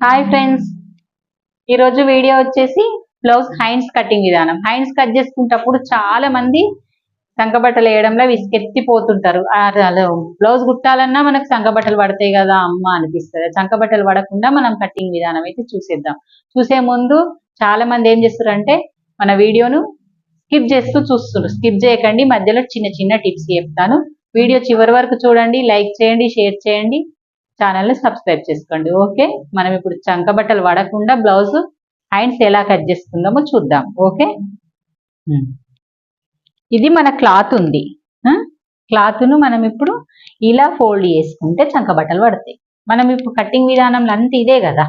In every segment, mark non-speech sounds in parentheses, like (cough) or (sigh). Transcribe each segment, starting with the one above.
Hi friends ఈరోజు video వచ్చేసి blouse hands cutting విధానం. హైన్స్ కట్ చేసుకునేటప్పుడు చాలా మంది సంకబట్టలు వేయడంలో విసుకెత్తిపోతుంటారు బ్లౌజ్ కుట్టాలన్నా మనకు సంకబట్టలు పడతాయి కదా అమ్మ అనిపిస్తుంది. సంకబట్టలు పడకుండా మనం కటింగ్ విధానం అయితే చూసేద్దాం. చూసే ముందు చాలా మంది ఏం చేస్తారంటే మన వీడియోను స్కిప్ చేస్తూ చూస్తున్నారు. స్కిప్ చేయకండి. మధ్యలో చిన్న చిన్న టిప్స్ చెప్తాను. వీడియో చివరి వరకు చూడండి లైక్ చేయండి షేర్ చేయండి. ఛానల్ని సబ్స్క్రైబ్ చేసుకోండి ఓకే? మనం ఇప్పుడు చంక బట్టలు పడకుండా బ్లౌజ్ హ్యాండ్స్ ఎలా కట్ చేసుకుందామో చూద్దాం ఓకే? ఉమ్. ఇది మన క్లాత్ ఉంది. క్లాత్ను మనం ఇప్పుడు ఇలా ఫోల్డ్ చేసుకుంటే చంక బట్టలు పడతాయి. మనం ఇప్పుడు కటింగ్ విధానంలో అంతా ఇదే కదా?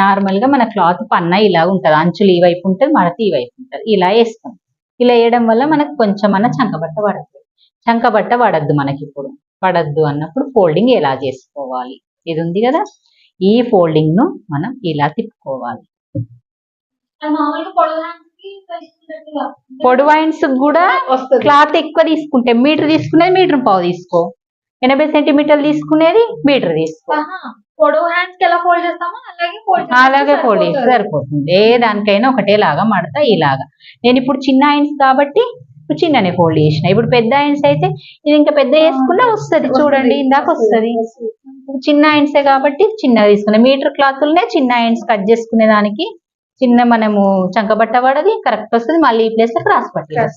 నార్మల్గా మన క్లాత్ పన్న ఇలా ఉంటది అంచులు ఈ వైపు ఉంటుంది మడత ఈ వైపు ఉంటది. ఇలా వేస్తాం. ఇలా వేయడం వల్ల మనకు కొంచెం అన్న చంకబట్ట పడుతుంది చంకబట్ట పడద్దు మనకి ఇప్పుడు పడద్దు అన్నప్పుడు ఫోల్డింగ్ ఎలా చేసుకోవాలి? ఇది ఉంది కదా? ఈ ఫోల్డింగ్ను మనం ఇలా తిప్పుకోవాలి. మామూలుగా పొడవడానికి తీసుకున్నట్టుగా. పొడవు హ్యాండ్స్ కూడా వస్తుంది. క్లాత్ ఎక్కువ తీసుకుంటే మీటర్ తీసుకునేది మీటర్ పావు తీసుకో. ఎనభై సెంటీమీటర్లు తీసుకునేది మీటర్ తీసుకో. పొడవు హ్యాండ్స్కి ఎలా ఫోల్డ్ చేస్తామో అలాగే ఫోల్డ్ అలాగే ఫోల్డ్ చేస్తే సరిపోతుంది. ఏ దానికైనా ఒకటేలాగా మడత ఇలాగా. నేను ఇప్పుడు చిన్న హ్యాండ్స్ కాబట్టి ఇప్పుడు చిన్ననే ఫోల్డ్ చేసిన. ఇప్పుడు పెద్ద హ్యాండ్స్ అయితే ఇది ఇంకా పెద్ద చేసుకున్నా వస్తది. చూడండి ఇందాక వస్తది. చిన్న హ్యాండ్సే కాబట్టి చిన్నగా తీసుకున్నా. మీటర్ క్లాతులనే చిన్న హ్యాండ్స్ కట్ చేసుకునే దానికి చిన్న మనము చంకబట్ట పడది కరెక్ట్ వస్తుంది. మళ్ళీ ఈ ప్లేస్లో క్రాస్ పట్టాలి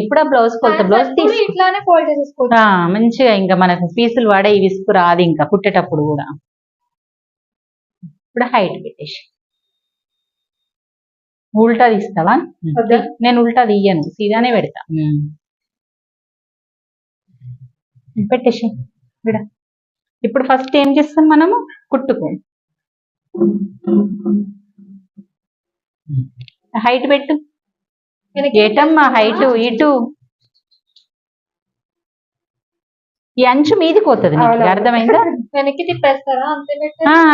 ఇప్పుడు ఆ బ్లౌజ్ కొలత బ్లౌజ్ తీసుకు. మంచిగా ఇంకా మనకు పీసులు వాడే ఈ విసుగు రాదు ఇంకా కుట్టేటప్పుడు కూడా. ఇప్పుడు హైట్ పెట్టేసి. ఉల్టా తీస్తావా? నేను ఉల్టా తీయను సీదానే పెడతా. పెట్టేసి విడ. ఇప్పుడు ఫస్ట్ ఏం చేస్తాం మనము? కుట్టుకు. హైట్ పెట్టు. ఏటమ్మా హైట్ ఇటు. ఈ అంచు మీదికి పోతుంది. అర్థమైందా? (laughs) వెనక్కి తిప్పేస్తారా?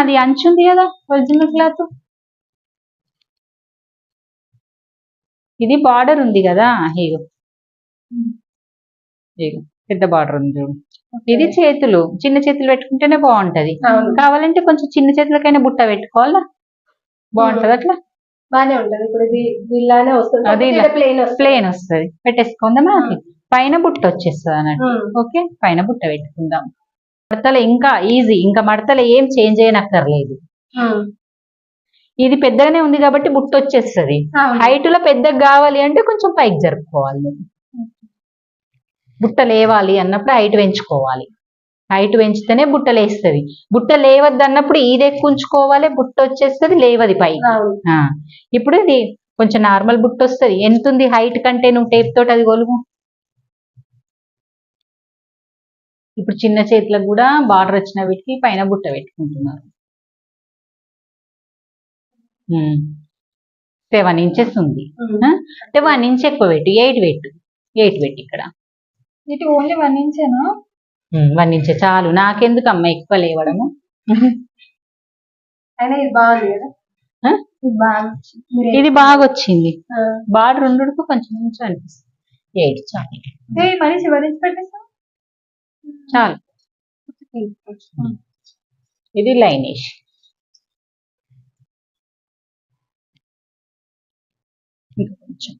అది అంచు ఉంది కదా ఒరిజినల్ క్లాత్. ఇది బార్డర్ ఉంది కదా ఇగో పెద్ద బార్డర్ ఉంది చూడు. ఇది చేతులు చిన్న చేతులు పెట్టుకుంటేనే బాగుంటది. కావాలంటే కొంచెం చిన్న చేతులకైనా బుట్ట పెట్టుకోవాలా? బాగుంటది అట్లా? బానే ఉంటది. ఇప్పుడు ఇది ఇలానే వస్తుంది అది ఇలా. ప్లేన్ వస్తుంది. ప్లేన్ వస్తది. పెట్టేసుకుందాం మనకి పైన బుట్ట వచ్చేస్తుంది అన్నట్టు. ఓకే? పైన బుట్ట పెట్టుకుందాం. మడతలు ఇంకా ఈజీ. ఇంకా మడతలు ఏం చేంజ్ చేయనక్కర్లేదు ఉమ్. ఇది పెద్దగానే ఉంది కాబట్టి బుట్ట వచ్చేస్తుంది. హైట్లో పెద్దగా కావాలి అంటే కొంచెం పైకి జరుపుకోవాలి. బుట్ట లేవాలి అన్నప్పుడు హైట్ పెంచుకోవాలి. హైట్ పెంచితేనే బుట్ట లేస్తుంది. బుట్ట లేవద్దు అన్నప్పుడు ఇది ఎక్కువ ఉంచుకోవాలి బుట్ట వచ్చేస్తుంది లేవది పైకి. ఆ, ఇప్పుడు ఇది కొంచెం నార్మల్ బుట్ట వస్తుంది ఎంత ఉంది హైట్ కంటే నువ్వు టేప్ తోటి అది కొలువు ఇప్పుడు చిన్న చేతులకు కూడా బార్డర్ వచ్చిన వీటికి పైన బుట్ట పెట్టుకుంటున్నారు. సెవెన్ ఇంచెస్ ఉంది? అంటే వన్ ఇంచ్ ఎక్కువ పెట్టు ఎయిట్ పెట్టు ఎయిట్ పెట్టు ఇక్కడ. ఇటు ఓన్లీ వన్ ఇంచేనా వన్ ఇంచ్ చాలు. నాకెందుకు అమ్మ ఎక్కువ లేవడము? (laughs) ఇది బాగా వచ్చింది. ఆ. బార్డర్ ఉండుకు కొంచెం కొంచెం అనిపిస్తుంది. ఎయిట్ చాలు. మరి చివరి చాలు. ఇది లైనేష్ ఇంకా కొంచెం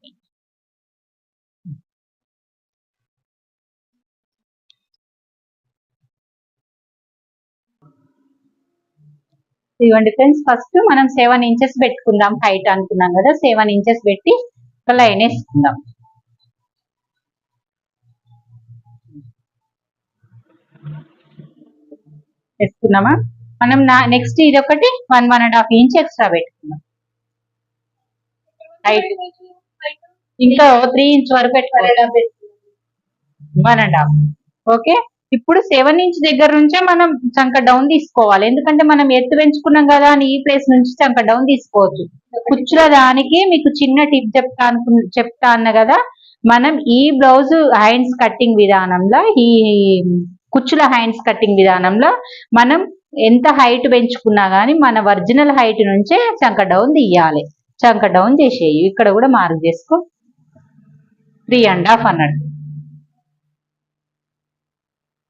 ఇదిగోండి ఫ్రెండ్స్ ఫస్ట్ మనం సెవెన్ ఇంచెస్ పెట్టుకుందాం హైట్ అనుకున్నాం కదా సెవెన్ ఇంచెస్ పెట్టి ఒక లైన్ వేసుకుందాం. వేసుకున్నామా మనం నా నెక్స్ట్ ఇది ఒకటి one one and half inch extra పెట్టుకుందాం. హైట్ ఇంకా త్రీ ఇంచ్ వరకు పెట్టుకోవాలి? One and half okay? ఇప్పుడు సెవెన్ ఇంచ్ దగ్గర నుంచే మనం చంక డౌన్ తీసుకోవాలి. ఎందుకంటే మనం ఎత్తు పెంచుకున్నాం కదా అని ఈ ప్లేస్ నుంచి చంక డౌన్ తీసుకోవచ్చు. కుచ్చుల దానికి మీకు చిన్న టిప్ చెప్తా అనుకు చెప్తా అన్న కదా మనం ఈ బ్లౌజ్ హ్యాండ్స్ కట్టింగ్ విధానంలో ఈ కుచ్చుల హ్యాండ్స్ కట్టింగ్ విధానంలో మనం ఎంత హైట్ పెంచుకున్నా గానీ మన ఒరిజినల్ హైట్ నుంచే చంక డౌన్ తీయాలి. చంక డౌన్ చేసేయి. ఇక్కడ కూడా మార్క్ చేసుకో. త్రీ అండ్ హాఫ్ అన్నట్టు.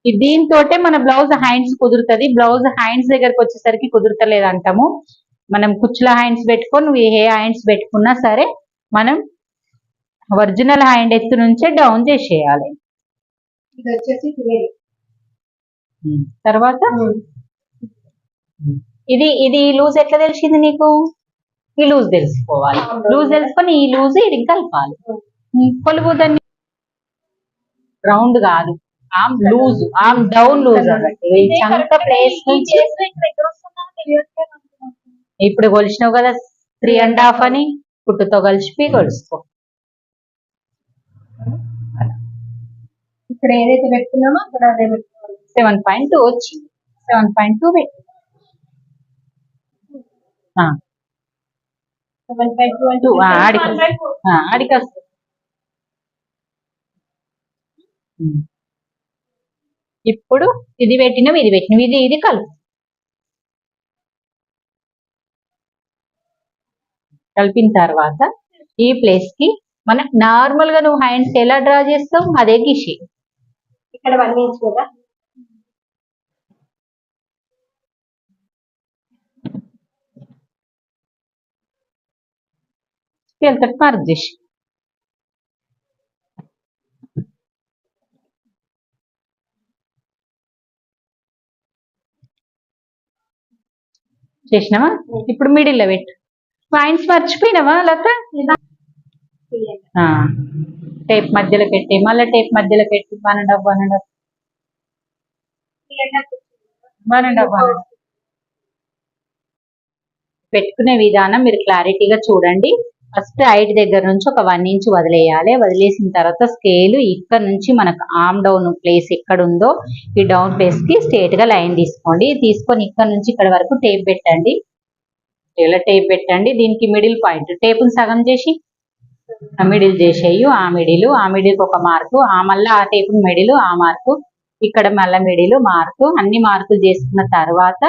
దీంతోటే మన బ్లౌజ్ హ్యాండ్స్ కుదురుతుంది. బ్లౌజ్ హ్యాండ్స్ దగ్గరకు వచ్చేసరికి కుదురుతలేదు అంటాము మనం కుచ్చుల హ్యాండ్స్ పెట్టుకొని నువ్వు ఏ హ్యాండ్స్ పెట్టుకున్నా సరే మనం ఒరిజినల్ హ్యాండ్ ఎత్తు నుంచే డౌన్ చేసేయాలి. వేరే తర్వాత? ఇది ఇది లూజ్ ఎట్లా తెలిసింది నీకు? ఈ లూజ్ తెలుసుకోవాలి. లూజ్ తెలుసుకొని ఈ లూజ్ ఇది కలపాలి. కొలువు దాన్ని రౌండ్ కాదు. Arm loose arm down loose అన్నట్టు. ఈ చంక ప్లేస్ నుంచి ఇప్పుడు కొలిచినావు కదా త్రీ అండ్ హాఫ్ అని కుట్టుతో కలిసి కొలుసుకో. ఇక్కడ ఏదైతే పెట్టుకున్నామో అక్కడ అదే పెట్టుకోవాలి. సెవెన్ పాయింట్ టూ వచ్చింది. సెవెన్ పాయింట్ టూ పెట్టు ఆ, సెవెన్ ఫైవ్ టూ టూ ఆ, ఆడికి వస్తుంది. ఇప్పుడు ఇది పెట్టినాం ఇది పెట్టినాం ఇది ఇది కలుపు. కలిపిన తర్వాత ఈ ప్లేస్కి మన నార్మల్గా నువ్వు హ్యాండ్స్ ఎలా డ్రా చేస్తావు? అదే గిషి. ఇక్కడ వన్ ఇంచ్ కదా. స్కేల్ తోటి మార్క్ చేసి చేసినావా? ఇప్పుడు మిడిల్లో పెట్టు. పాయింట్స్ మర్చిపోయినావా లత? టేప్ మధ్యలో పెట్టి. మళ్ళీ టేప్ మధ్యలో పెట్టి. One and half one and half one and half one పెట్టుకునే విధానం మీరు క్లారిటీగా చూడండి. ఫస్ట్ హైట్ దగ్గర నుంచి ఒక వన్ ఇంచ్ వదిలేయాలి. వదిలేసిన తర్వాత స్కేల్ ఇక్కడ నుంచి మనకు ఆమ్ డౌన్ ప్లేస్ ఎక్కడ ఉందో ఈ డౌన్ ప్లేస్కి స్ట్రేట్గా లైన్ తీసుకోండి. తీసుకొని ఇక్కడ నుంచి ఇక్కడ వరకు టేప్ పెట్టండి. ఇలా టేప్ పెట్టండి. దీనికి మిడిల్ పాయింట్ టేపుని సగం చేసి ఆ మిడిల్ చేసేయు. ఆ మిడిల్ ఆ మిడిల్ ఒక మార్కు ఆ మళ్ళీ ఆ టేపు మిడిల్ ఆ మార్కు ఇక్కడ మళ్ళీ మిడిల్ మార్కు అన్ని మార్కులు చేసుకున్న తర్వాత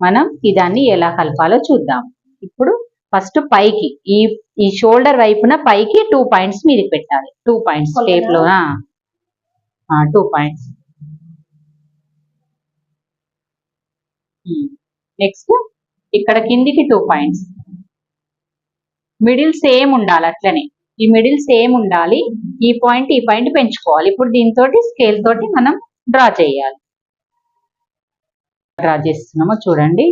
మనం ఇదాన్ని ఎలా కలపాలో చూద్దాం. ఇప్పుడు ఫస్ట్ పైకి ఈ ఈ షోల్డర్ వైపున పైకి టూ పాయింట్స్ మీదకి పెట్టాలి. Two points? టేప్లో two points. Next ఇక్కడ కిందికి టూ పాయింట్స్. మిడిల్ సేమ్ ఉండాలి అట్లనే. ఈ మిడిల్ సేమ్ ఉండాలి ఈ పాయింట్ ఈ పాయింట్ పెంచుకోవాలి. ఇప్పుడు దీంతో స్కేల్ తోటి మనం డ్రా చేయాలి. డ్రా చేస్తున్నామో చూడండి.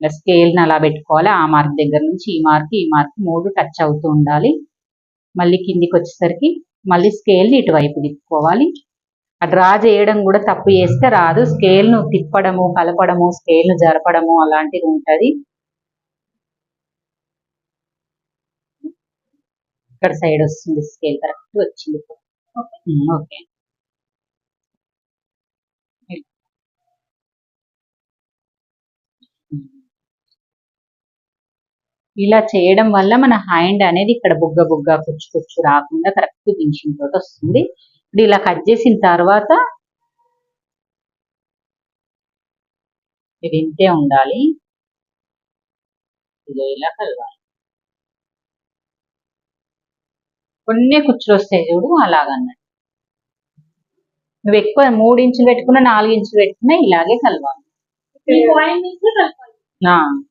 ఇలా స్కేల్ని అలా పెట్టుకోవాలి. ఆ మార్క్ దగ్గర నుంచి ఈ మార్క్ ఈ మార్క్ మూడు టచ్ అవుతూ ఉండాలి. మళ్ళీ కిందికి వచ్చేసరికి మళ్ళీ స్కేల్ని ఇటువైపు తిప్పుకోవాలి. ఆ డ్రా చేయడం కూడా తప్పు చేస్తే రాదు. స్కేల్ను తిప్పడము కలపడము స్కేల్ను జరపడము అలాంటిది ఉంటది. ఇక్కడ సైడ్ వస్తుంది స్కేల్ కరెక్ట్ వచ్చింది. ఓకే. ఇలా చేయడం వల్ల మన హ్యాండ్ అనేది ఇక్కడ బుగ్గ బుగ్గ కుచ్చు కుచ్చు రాకుండా కరెక్ట్ ఫినిషింగ్ తోటి వస్తుంది. ఇప్పుడు ఇలా కట్ చేసిన తర్వాత ఇది ఇంతే ఉండాలి. ఇదో ఇలా కలవాలి. కొన్ని కుచ్చులు వస్తాయి చూడు అలాగన్నట్టు. నువ్వు ఎక్కువ మూడు ఇంచులు పెట్టుకున్నా నాలుగు ఇంచులు పెట్టుకున్నా ఇలాగే కలవాలి.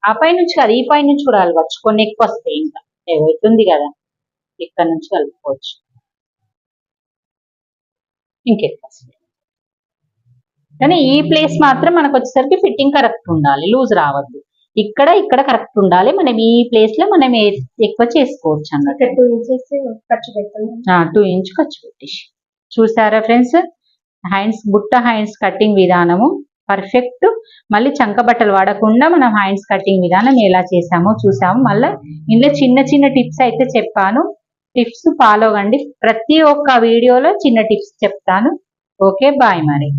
ఆ, పై నుంచి కాదు ఈ పై నుంచి కూడా కలవచ్చు కొన్ని ఎక్కువ వస్తాయి ఇంకా. ఏవైతుంది కదా ఇక్కడ నుంచి కలుపుకోవచ్చు ఇంకెక్కువ వస్తాయి కానీ ఈ ప్లేస్ మాత్రం మనకు వచ్చేసరికి ఫిట్టింగ్ కరెక్ట్ ఉండాలి. లూజ్ రావద్దు. ఇక్కడ ఇక్కడ కరెక్ట్ ఉండాలి. మనం ఈ ప్లేస్లో మనం ఎక్కువ చేసుకోవచ్చు అన్నట్టు. ఇక్కడ టూ ఇంచెస్ ఖర్చు టూ ఇంచ్ ఖర్చు పెట్టేసి. చూసారా ఫ్రెండ్స్? హ్యాండ్స్ బుట్ట హ్యాండ్స్ కటింగ్ విధానము. పర్ఫెక్ట్. మళ్ళీ చంక బట్టలు వాడకుండా మనం హ్యాండ్స్ కటింగ్ విధానం ఎలా చేసామో చూసాము మళ్ళీ ఇందులో చిన్న చిన్న టిప్స్ అయితే చెప్పాను. టిప్స్ ఫాలో కండి. ప్రతి ఒక్క వీడియోలో చిన్న టిప్స్ చెప్తాను. ఓకే బాయ్ మరి.